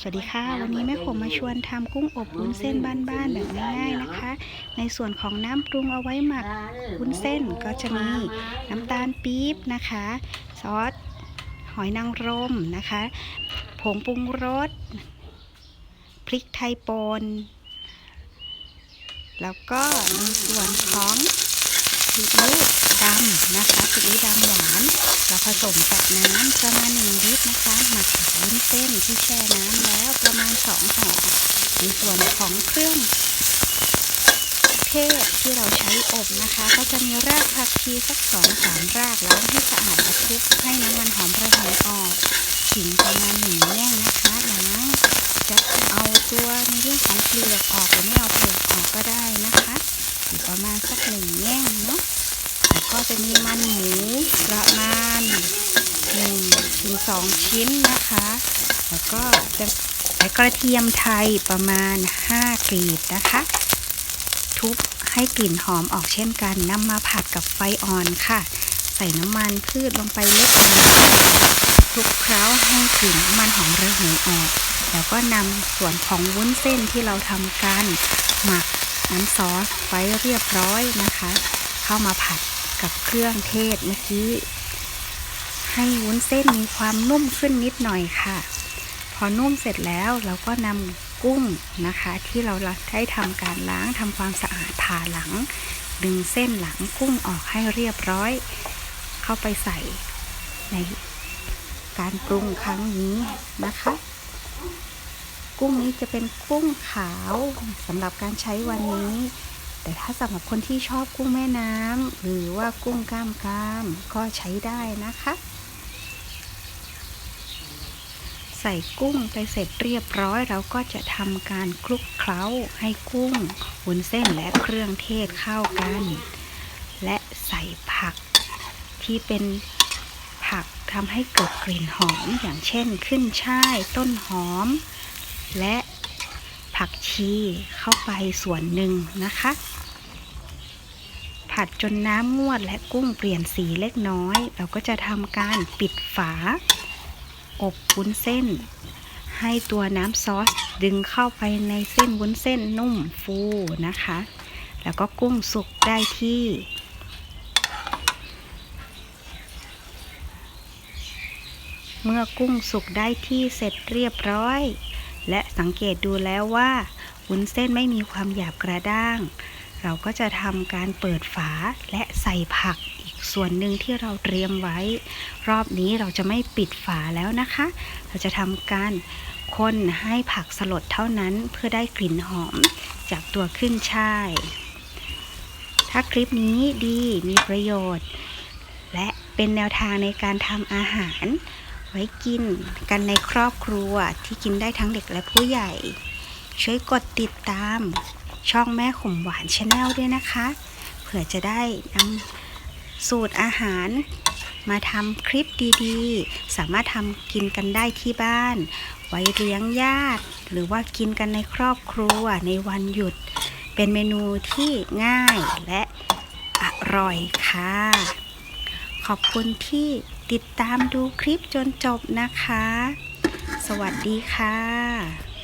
สวัสดีค่ะ วันนี้แม่ผมมาชวนทำกุ้งอบวุ้นเส้นบ้านๆแบบง่ายๆนะคะ ในส่วนของน้ำปรุงเอาไว้หมักวุ้นเส้นก็จะมีน้ำตาลปี๊บนะคะ ซอสหอยนางรมนะคะผงปรุงรสพริกไทยป่นแล้วก็ในส่วนของซีอิ๊วดำนะคะซีอิ๊วดำหวาน เราผสมกับน้ำประมาณ 1 ลิตรนะคะหมักกับวุ้นเส้นที่แช่น้ำแล้วประมาณ 2ห่อในส่วนของเครื่องเทศที่เราใช้อบนะคะ ก็จะมีรากผักชีสักสองสามรากล้างให้สะอาดและคลุกให้น้ำมันหอมระเหยออกขิงประมาณหนึ่งแง่งนะคะล้างจะเอาตัวในเรื่องของเปลือกออกหรือไม่เอาเปลือกออกก็ได้นะคะอยู่ประมาณสักหนึ่งแง่งเนาะ แล้วก็จะมีมันหมูประมาณ1ถึง2ชิ้นนะคะ แล้วก็จะใช้กระเทียมไทยประมาณ 5กลีบนะคะ ทุบให้กลิ่นหอมออกเช่นกันนำมาผัดกับไฟอ่อนค่ะ ใส่น้ำมันพืชลงไปเล็กน้อยคลุกเคล้าให้กลิ่นมันหอมระเหยออก แล้วก็นำส่วนของวุ้นเส้นที่เราทำกันหมักน้ำซอสไว้เรียบร้อยนะคะ เข้ามาผัด กับเครื่องเทศเมื่อกี้ ให้วุ้นเส้นมีความนุ่มขึ้นนิดหน่อยค่ะ พอนุ่มเสร็จแล้วเราก็นำกุ้งนะคะ ที่เราได้ทำการล้างทำความสะอาดผ่าหลัง ดึงเส้นหลังกุ้งออกให้เรียบร้อย เข้าไปใส่ในการปรุงครั้งนี้นะคะ กุ้งนี้จะเป็นกุ้งขาวสำหรับการใช้วันนี้ แต่ถ้าสำหรับคนที่ชอบกุ้งแม่น้ำหรือว่ากุ้งกล้ามกรามก็ใช้ได้นะคะ ใส่กุ้งไปเสร็จเรียบร้อย เราก็จะทำการคลุกเคล้าให้กุ้งวุ้นเส้นและเครื่องเทศเข้ากัน และใส่ผักที่เป็นผักทำให้เกิดกลิ่นหอมอย่างเช่นขึ้นช่ายต้นหอม และ ผักชีเข้าไปส่วนหนึ่งนะคะ ผัดจนน้ำงวดและกุ้งเปลี่ยนสีเล็กน้อย เราก็จะทำการปิดฝา อบวุ้นเส้น ให้ตัวน้ำซอสดึงเข้าไปในเส้นวุ้นเส้นนุ่มฟูนะคะ แล้วก็กุ้งสุกได้ที่เมื่อกุ้งสุกได้ที่เสร็จเรียบร้อย และสังเกตดูแล้วว่าวุ้นเส้นไม่มีความหยาบกระด้าง เราก็จะทำการเปิดฝาและใส่ผักอีกส่วนหนึ่งที่เราเตรียมไว้ รอบนี้เราจะไม่ปิดฝาแล้วนะคะ เราจะทำการคนให้ผักสลดเท่านั้นเพื่อได้กลิ่นหอมจากตัวขึ้นช่าย ถ้าคลิปนี้ดีมีประโยชน์ และเป็นแนวทางในการทำอาหาร ไว้กินกันในครอบครัวที่กินได้ทั้งเด็กและผู้ใหญ่ ช่วยกดติดตามช่องแม่ขมหวานชาแนลด้วยนะคะ เผื่อจะได้นำสูตรอาหารมาทำคลิปดีๆ สามารถทำกินกันได้ที่บ้าน ไว้เลี้ยงญาติ หรือว่ากินกันในครอบครัวในวันหยุด เป็นเมนูที่ง่ายและอร่อยค่ะ ขอบคุณที่ ติดตามดูคลิปจนจบนะคะ สวัสดีค่ะ